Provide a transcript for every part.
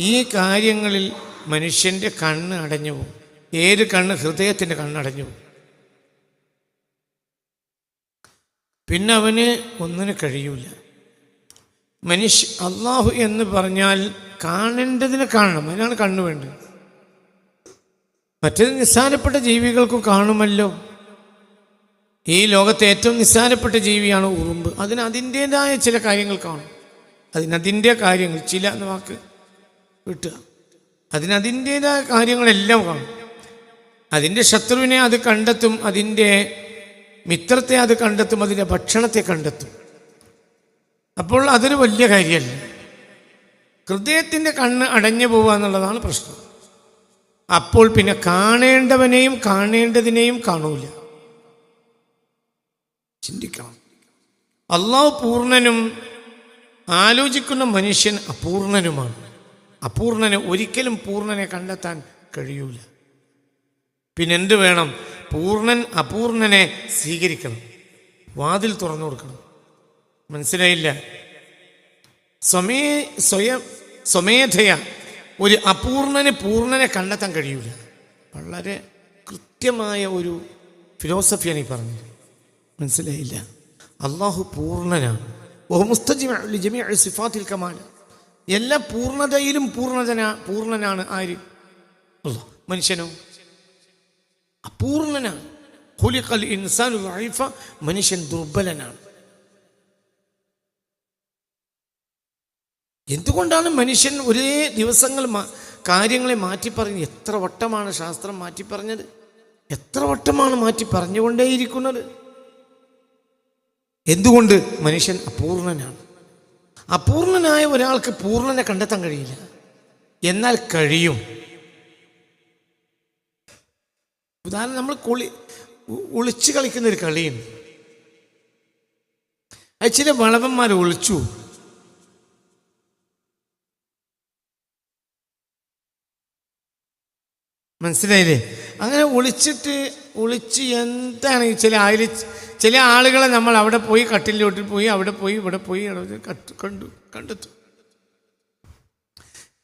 ഈ കാര്യങ്ങളിൽ മനുഷ്യന്റെ കണ്ണ് അടഞ്ഞു പോകും. ഏത് കണ്ണ്? ഹൃദയത്തിന്റെ കണ്ണടഞ്ഞു പോകും. പിന്നെ അവന് ഒന്നിനു കഴിയൂല. മനുഷ്യ അള്ളാഹു എന്ന് പറഞ്ഞാൽ കാണേണ്ടതിനെ കാണണം. അതിനാണ് കണ്ണു വേണ്ടത്. മറ്റേത് നിസ്സാരപ്പെട്ട ജീവികൾക്കും കാണുമല്ലോ. ഈ ലോകത്തെ ഏറ്റവും നിസ്സാരപ്പെട്ട ജീവിയാണ് ഉറുമ്പ്. അതിന് അതിന്റേതായ ചില കാര്യങ്ങൾ കാണും. അതിനതിന്റെ കാര്യങ്ങൾ ചില എന്ന വാക്ക് വിട്ടുക. അതിനതിന്റേതായ കാര്യങ്ങളെല്ലാം കാണും. അതിന്റെ ശത്രുവിനെ അത് കണ്ടെത്തും അതിന്റെ മിത്രത്തെ അത് കണ്ടെത്തും അതിന്റെ ഭക്ഷണത്തെ കണ്ടെത്തും. അപ്പോൾ അതൊരു വലിയ കാര്യമല്ല. ഹൃദയത്തിന്റെ കണ്ണ് അടഞ്ഞു പോവുക എന്നുള്ളതാണ് പ്രശ്നം. അപ്പോൾ പിന്നെ കാണേണ്ടവനെയും കാണേണ്ടതിനെയും കാണൂല. ചിന്തിക്കണം. അള്ളാഹു പൂർണനും ആലോചിക്കുന്ന മനുഷ്യൻ അപൂർണനുമാണ് അപൂർണനെ ഒരിക്കലും പൂർണനെ കണ്ടെത്താൻ കഴിയൂല. പിന്നെ എന്ത് വേണം? പൂർണൻ അപൂർണനെ സ്വീകരിക്കണം. വാതിൽ തുറന്നു കൊടുക്കണം. മനസ്സിലായില്ല? സ്വമേ സ്വയം സ്വമേധയ ഒരു അപൂർണന് പൂർണനെ കണ്ടെത്താൻ കഴിയൂല. വളരെ കൃത്യമായ ഒരു ഫിലോസഫിയാണ് ഈ പറഞ്ഞത്. മനസ്സിലായില്ല? അള്ളാഹു പൂർണനാണ് ഓമുസ്തജിമ സിഫാത്തിൽ കമാൽ. എല്ലാ പൂർണതയിലും പൂർണതന പൂർണനാണ് ആര്? മനുഷ്യനോ? അപൂർണനാണ് ഹുലിഖൽ ഇൻസാൻ വൈഫ മനുഷ്യൻ ദുർബലനാണ്. എന്തുകൊണ്ടാണ് മനുഷ്യൻ ഒരേ ദിവസങ്ങൾ കാര്യങ്ങളെ മാറ്റി പറഞ്ഞ് എത്ര വട്ടമാണ് ശാസ്ത്രം മാറ്റി പറഞ്ഞത് എത്ര വട്ടമാണ് മാറ്റി പറഞ്ഞുകൊണ്ടേയിരിക്കുന്നത് എന്തുകൊണ്ട് മനുഷ്യൻ അപൂർണനാണ്? അപൂർണനായ ഒരാൾക്ക് പൂർണനെ കണ്ടെത്താൻ കഴിയില്ല. എന്നാൽ കഴിയും. ഉദാഹരണം നമ്മൾ കുളി ഒളിച്ചു കളിക്കുന്ന ഒരു കളിയുണ്ട് അത് ചില വളവന്മാർ ഒളിച്ചു. മനസ്സിലായില്ലേ? അങ്ങനെ ഒളിച്ചിട്ട് ഒളിച്ച് എന്താണ് ചില ആയിൽ ചില ആളുകളെ നമ്മൾ അവിടെ പോയി കട്ടിലോട്ടിൽ പോയി അവിടെ പോയി ഇവിടെ പോയി കണ്ടു കണ്ടെത്തും.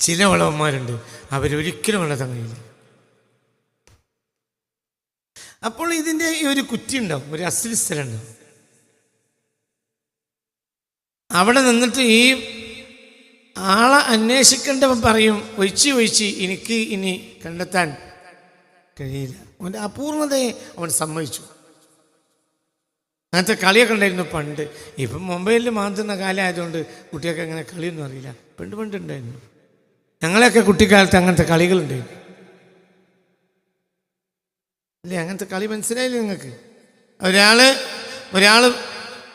ചില വളവന്മാരുണ്ട് അവരൊരിക്കലും കണ്ടെത്താൻ കഴിയില്ല അപ്പോൾ ഇതിന്റെ ഒരു കുറ്റി ഉണ്ടാവും ഒരു അസ്ഥിര അവിടെ നിന്നിട്ട് ഈ ആളെ അന്വേഷിക്കേണ്ടവൻ പറയും ഒഴിച്ച് ഒഴിച്ച് എനിക്ക് ഇനി കണ്ടെത്താൻ കഴിയില്ല. അവന്റെ അപൂർണതയെ അവൻ സമ്മതിച്ചു. അങ്ങനത്തെ കളിയൊക്കെ ഉണ്ടായിരുന്നു പണ്ട്. ഇപ്പം മൊബൈലിൽ മാന്തുന്ന കാലമായതുകൊണ്ട് കുട്ടികൾക്ക് അങ്ങനെ കളിയൊന്നും അറിയില്ല. പണ്ട് പണ്ട് ഉണ്ടായിരുന്നു. ഞങ്ങളെയൊക്കെ കുട്ടിക്കാലത്ത് അങ്ങനത്തെ കളികളുണ്ടായിരുന്നു. അല്ലേ അങ്ങനത്തെ കളി മനസ്സിലായില്ലേ നിങ്ങൾക്ക്? ഒരാൾ ഒരാൾ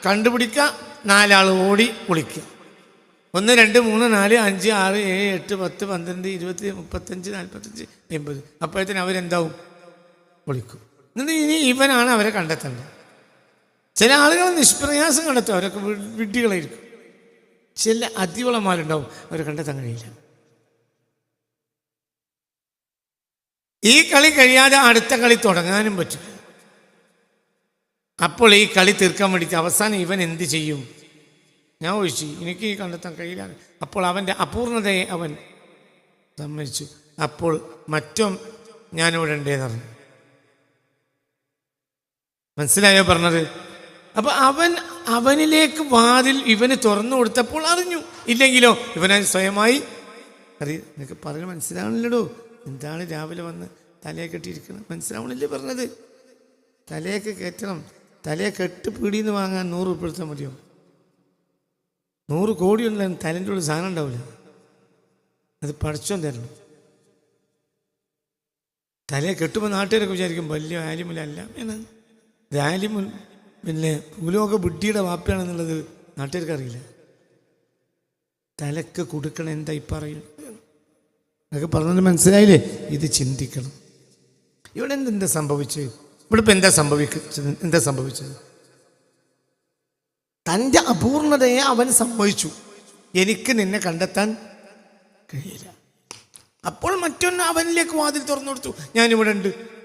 കണ്ടുപിടിക്കുക നാലാൾ ഓടി കുളിക്കുക. ഒന്ന് രണ്ട് മൂന്ന് നാല് അഞ്ച് ആറ് ഏഴ് എട്ട് പത്ത് പന്ത്രണ്ട് ഇരുപത്തി മുപ്പത്തഞ്ച് നാൽപ്പത്തഞ്ച് എൺപത്. അപ്പോഴത്തേന് അവരെന്താവും? ഒളിക്കും എന്നിട്ട് ഇനി ഇവനാണ് അവരെ കണ്ടെത്തേണ്ടത്. ചില ആളുകൾ നിഷ്പ്രയാസം കണ്ടെത്തും. അവരൊക്കെ വിഡ്ഢികളായിരിക്കും. ചില അതിവളന്മാരുണ്ടാവും അവരെ കണ്ടെത്താൻ കഴിയില്ല. ഈ കളി കഴിയാതെ അടുത്ത കളി തുടങ്ങാനും പറ്റും. അപ്പോൾ ഈ കളി തീർക്കാൻ വേണ്ടിയിട്ട് അവസാനം ഇവൻ എന്ത് ചെയ്യും? ഞാൻ ഒഴിച്ചു എനിക്ക് കണ്ടെത്താൻ കഴിയില്ല. അപ്പോൾ അവന്റെ അപൂർണതയെ അവൻ സമ്മതിച്ചു. അപ്പോൾ മറ്റും ഞാനിവിടെ ഉണ്ടേന്ന് പറഞ്ഞു. മനസ്സിലായോ പറഞ്ഞത്? അപ്പൊ അവൻ അവനിലേക്ക് വാതിൽ ഇവന് തുറന്നു കൊടുത്തപ്പോൾ അറിഞ്ഞു. ഇല്ലെങ്കിലോ ഇവനത് സ്വയമായി അറിയ നിനക്ക് പറഞ്ഞ് മനസ്സിലാവണില്ലടോ. എന്താണ് രാവിലെ വന്ന് തലയെ കെട്ടിയിരിക്കുന്നത്? മനസ്സിലാവണില്ലേ പറഞ്ഞത്? തലയൊക്കെ കയറ്റണം തലയെ കെട്ട് പീടിന്ന് വാങ്ങാൻ നൂറ് ഉൾപ്പെടുത്താൻ മതിയോ? നൂറ് കോടിയൊന്നും തലന്റെ ഉള്ളിൽ സാധനം ഉണ്ടാവില്ല. അത് പഠിച്ചോ തരണം. തലയെ കെട്ടുമ്പോൾ നാട്ടുകാരൊക്കെ വിചാരിക്കും വലിയ ആലിമുലല്ല അല്ല ഇത് ആലിമുൽ പിന്നെ ഭൂലോക ബുദ്ധിയുടെ വാപ്പയാണെന്നുള്ളത് നാട്ടുകാർക്ക് അറിയില്ല തലക്ക് കൊടുക്കണം എന്താ ഈ പറയും അതൊക്കെ പറഞ്ഞത് മനസ്സിലായില്ലേ? ഇത് ചിന്തിക്കണം. ഇവിടെ എന്തെന്താ സംഭവിച്ചത്? ഇവിടെ ഇപ്പം എന്താ സംഭവിച്ചത്? എന്താ സംഭവിച്ചത്? തന്റെ അപൂർണതയെ അവൻ സംഭവിച്ചു എനിക്ക് നിന്നെ കണ്ടെത്താൻ കഴിയില്ല. അപ്പോൾ മറ്റൊന്ന് അവനിലേക്ക് വാതിൽ തുറന്നു കൊടുത്തു. ഞാനിവിടെ ഉണ്ട്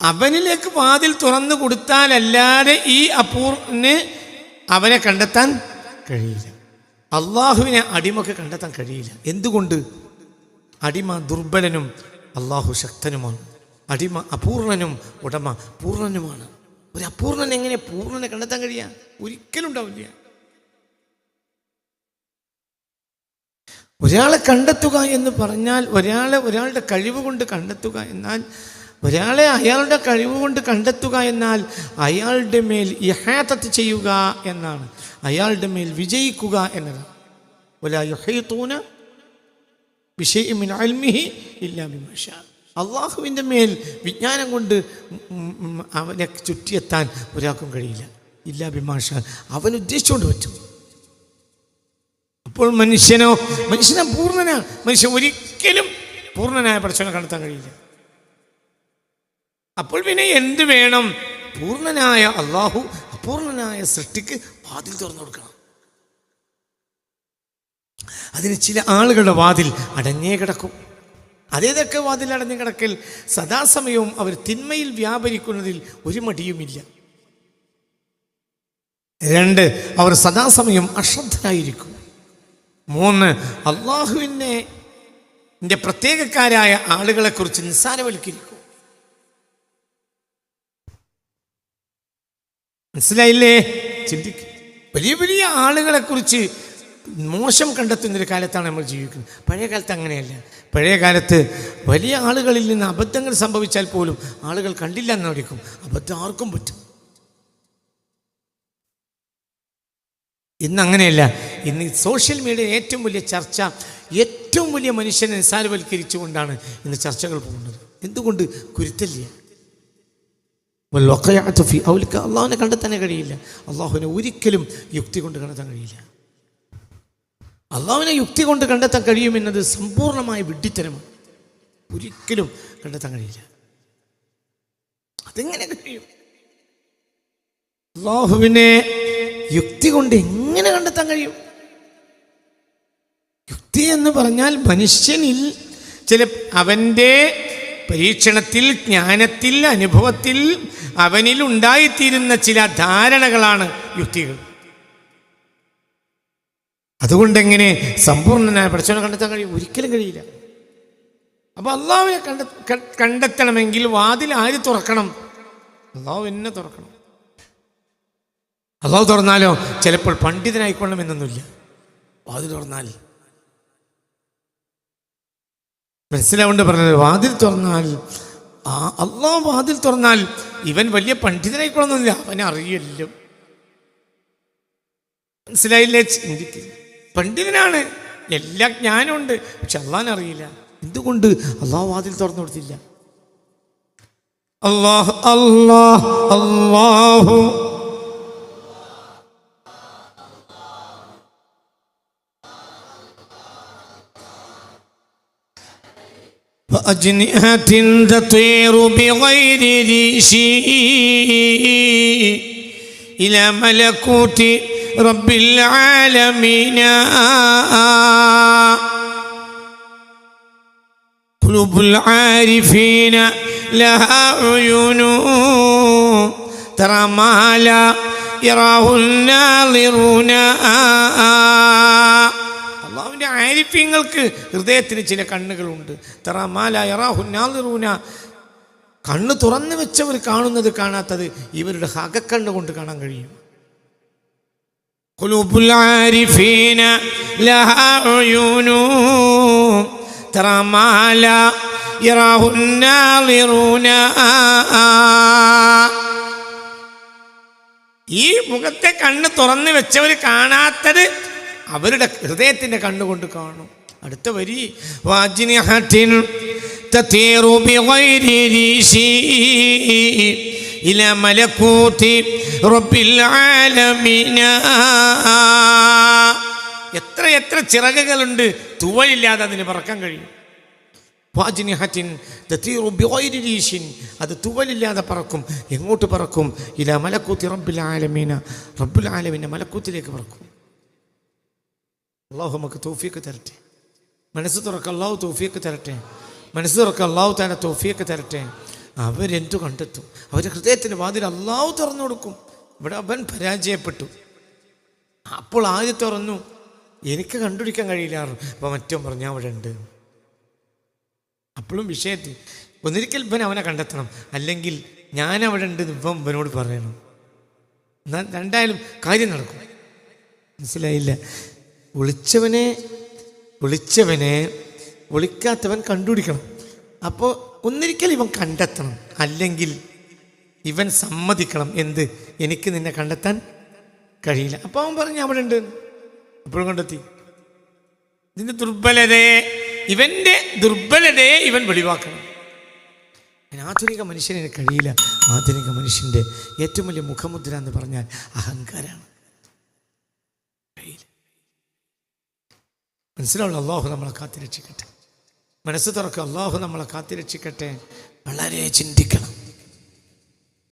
അവനിലേക്ക് വാതിൽ തുറന്നു കൊടുത്താലല്ലാതെ ഈ അപൂർണന് അവനെ കണ്ടെത്താൻ കഴിയില്ല. അള്ളാഹുവിനെ അടിമക്ക് കണ്ടെത്താൻ കഴിയില്ല. എന്തുകൊണ്ട്? അടിമ ദുർബലനും അള്ളാഹു ശക്തനുമാണ്. അടിമ അപൂർണനും ഉടമ പൂർണനുമാണ് ഒരു അപൂർണൻ എങ്ങനെ പൂർണനെ കണ്ടെത്താൻ കഴിയാ? ഒരിക്കലും ഉണ്ടാവില്ല. ഒരാളെ കണ്ടെത്തുക എന്ന് പറഞ്ഞാൽ ഒരാളെ ഒരാളുടെ കഴിവ് കൊണ്ട് കണ്ടെത്തുക എന്നാൽ ഒരാളെ അയാളുടെ കഴിവുകൊണ്ട് കണ്ടെത്തുക എന്നാൽ അയാളുടെ മേൽ യഹാത്തത്ത് ചെയ്യുക എന്നാണ്. അയാളുടെ മേൽ വിജയിക്കുക എന്നതാണ്. ഒല യുഹൈത്തൂന വിഷയമിൻ ഇല്ലാമി മഷ അള്ളാഹുവിന്റെ മേൽ വിജ്ഞാനം കൊണ്ട് അവനെ ചുറ്റിയെത്താൻ ഒരാൾക്കും കഴിയില്ല. ഇല്ലാഭിമാഷ അവൻ ഉദ്ദേശിച്ചുകൊണ്ട് പറ്റും. അപ്പോൾ മനുഷ്യനോ മനുഷ്യനെ പൂർണനാണ് മനുഷ്യൻ ഒരിക്കലും പൂർണനായ പ്രശ്നം കണ്ടെത്താൻ കഴിയില്ല. അപ്പോൾ പിന്നെ എന്ത് വേണം? പൂർണനായ അള്ളാഹു അപൂർണനായ സൃഷ്ടിക്ക് വാതിൽ തുറന്നു കൊടുക്കണം. അതിന് ചില ആളുകളുടെ വാതിൽ അടഞ്ഞേ കിടക്കും. അതേതൊക്കെ വാതിൽ അടഞ്ഞു കിടക്കൽ? സദാസമയവും അവർ തിന്മയിൽ വ്യാപരിക്കുന്നതിൽ ഒരു മടിയുമില്ല. രണ്ട് അവർ സദാസമയം അശ്രദ്ധരായിരിക്കും. മൂന്ന് അള്ളാഹുവിനെ പ്രത്യേകക്കാരായ ആളുകളെക്കുറിച്ച് നിസ്സാരവൽക്കരിക്കും. മനസ്സിലായില്ലേ? ചിന്തിക്ക്. വലിയ വലിയ ആളുകളെ കുറിച്ച് മോശം കണ്ടെത്തുന്ന ഒരു കാലത്താണ് നമ്മൾ ജീവിക്കുന്നത്. പഴയ കാലത്ത് അങ്ങനെയല്ല. പഴയ കാലത്ത് വലിയ ആളുകളിൽ നിന്ന് അബദ്ധങ്ങൾ സംഭവിച്ചാൽ പോലും ആളുകൾ കണ്ടില്ല എന്ന് അബദ്ധം ആർക്കും പറ്റും. ഇന്ന് അങ്ങനെയല്ല. ഇന്ന് സോഷ്യൽ മീഡിയ ഏറ്റവും വലിയ ചർച്ച ഏറ്റവും വലിയ മനുഷ്യനെ നിസ്സാരവൽക്കരിച്ചുകൊണ്ടാണ് ഇന്ന് ചർച്ചകൾ പോകുന്നത്. എന്തുകൊണ്ട് കുരുത്തല്ല ഔലിക. അള്ളാഹുവിനെ കണ്ടെത്താൻ കഴിയില്ല. അള്ളാഹുവിനെ ഒരിക്കലും യുക്തി കൊണ്ട് കണ്ടെത്താൻ കഴിയില്ല. അള്ളാഹുവിനെ യുക്തി കൊണ്ട് കണ്ടെത്താൻ കഴിയുമെന്നത് സമ്പൂർണമായ വിഡ്ഢിത്തരമാണ്. ഒരിക്കലും കണ്ടെത്താൻ കഴിയില്ല. അതെങ്ങനെ കഴിയും? അള്ളാഹുവിനെ യുക്തി കൊണ്ട് എങ്ങനെ കണ്ടെത്താൻ കഴിയും? യുക്തി എന്ന് പറഞ്ഞാൽ മനുഷ്യനിൽ ചില അവന്റെ പരീക്ഷണത്തിൽ ജ്ഞാനത്തിൽ അനുഭവത്തിൽ അവനിൽ ഉണ്ടായിത്തീരുന്ന ചില ധാരണകളാണ് യുക്തികൾ. അതുകൊണ്ടെങ്ങനെ സമ്പൂർണനായ പ്രശ്നം കണ്ടെത്താൻ കഴിയും? ഒരിക്കലും കഴിയില്ല. അപ്പോൾ അള്ളാവിനെ കണ്ട കണ്ടെത്തണമെങ്കിൽ വാതിൽ ആര് തുറക്കണം? അള്ളാഹു എന്നെ തുറക്കണം. അള്ളാഹു തുറന്നാലോ? ചിലപ്പോൾ പണ്ഡിതനായിക്കൊള്ളണം എന്നൊന്നുമില്ല വാതിൽ തുറന്നാൽ മനസ്സിലാവേണ്ട പറഞ്ഞത്? വാതിൽ തുറന്നാൽ ആ അള്ളാഹ് വാതിൽ തുറന്നാൽ ഇവൻ വലിയ പണ്ഡിതനായിക്കൊള്ളുന്നില്ല അവനെ അറിയല്ലോ. മനസ്സിലായില്ലേ? ചിന്തിക്ക്. പണ്ഡിതനാണ്. എല്ലാ ജ്ഞാനമുണ്ട്. പക്ഷെ അള്ളാഹിനെ അറിയില്ല. എന്തുകൊണ്ട് അള്ളാഹ് വാതിൽ തുറന്നു കൊടുത്തില്ല? അള്ളാഹ് അള്ളാഹ് അള്ളാഹു وأجنحة تطير بغير ريش إلى ملكوت رب العالمين. قلوب العارفين لها عيون. ترى ما لا يراه الناظرون. ആരിഫ്യങ്ങൾക്ക് ഹൃദയത്തിന് ചില കണ്ണുകളുണ്ട്. തറാമാല എറാഹുനാദറൂന കണ്ണ് തുറന്നു വെച്ചവർ കാണുന്നത് കാണാത്തത് ഇവരുടെ ഹകക്കണ്ണ് കൊണ്ട് കാണാൻ കഴിയും. ഈ മുഖത്തെ കണ്ണ് തുറന്നു വെച്ചവർ കാണാത്തത് അവരുടെ ഹൃദയത്തിന്റെ കണ്ണുകൊണ്ട് കാണും. അടുത്ത വരി എത്ര എത്ര ചിറകുകളുണ്ട് തുവലില്ലാതെ അതിന് പറക്കാൻ കഴിയും. വാജിനിഹത്തിൻ അത് തുവലില്ലാതെ പറക്കും എങ്ങോട്ട് പറക്കും? ഇല മലക്കൂത്തി റബ്ബിൽ ആലമീന. റബ്ബുൽ ആലമീന മലക്കൂത്തിലേക്ക് പറക്കും. അള്ളാഹു നമുക്ക് തോഫിയൊക്കെ തരട്ടെ. മനസ്സ് തുറക്ക അള്ളാഹു തോഫിയൊക്കെ തരട്ടെ. മനസ്സ് തുറക്ക അള്ളാഹു തന്നെ തോഫിയൊക്കെ തരട്ടെ. അവരെന്തു കണ്ടെത്തും? അവരുടെ ഹൃദയത്തിന് വാതിൽ അള്ളാഹു തുറന്നു കൊടുക്കും. ഇവിടെ അവൻ പരാജയപ്പെട്ടു. അപ്പോൾ ആദ്യം തുറന്നു? എനിക്ക് കണ്ടുപിടിക്കാൻ കഴിയില്ല അപ്പോൾ മറ്റോ പറഞ്ഞു അവിടെ ഉണ്ട്. അപ്പോഴും വിഷയത്തിൽ ഒന്നിരിക്കൽ ഇവൻ അവനെ കണ്ടെത്തണം. അല്ലെങ്കിൽ ഞാൻ അവിടെ ഉണ്ട് ഇപ്പം ഇവനോട് പറയണം. എന്നാൽ രണ്ടായാലും കാര്യം നടക്കും. മനസ്സിലായില്ല. വിളിച്ചവനെ വിളിച്ചവനെ വിളിക്കാത്തവൻ കണ്ടുപിടിക്കണം. അപ്പോൾ ഒന്നിരിക്കൽ ഇവൻ കണ്ടെത്തണം. അല്ലെങ്കിൽ ഇവൻ സമ്മതിക്കണം എന്ത്? എനിക്ക് നിന്നെ കണ്ടെത്താൻ കഴിയില്ല. അപ്പോൾ അവൻ പറഞ്ഞു അവിടെ ഉണ്ട്. അപ്പോഴും കണ്ടെത്തി. ഇതിന്റെ ദുർബലതയെ ഇവന്റെ ദുർബലതയെ ഇവൻ വെളിവാക്കണം. ആധുനിക മനുഷ്യനെ കഴിയില്ല. ആധുനിക മനുഷ്യന്റെ ഏറ്റവും വലിയ മുഖമുദ്ര എന്ന് പറഞ്ഞാൽ അഹങ്കാരമാണ് കഴിയില്ല. മനസ്സിലാവുള്ള അള്ളാഹു നമ്മളെ കാത്തിരക്ഷിക്കട്ടെ. മനസ്സ് തുറക്കുക അള്ളാഹു നമ്മളെ കാത്തിരക്ഷിക്കട്ടെ. വളരെ ചിന്തിക്കണം.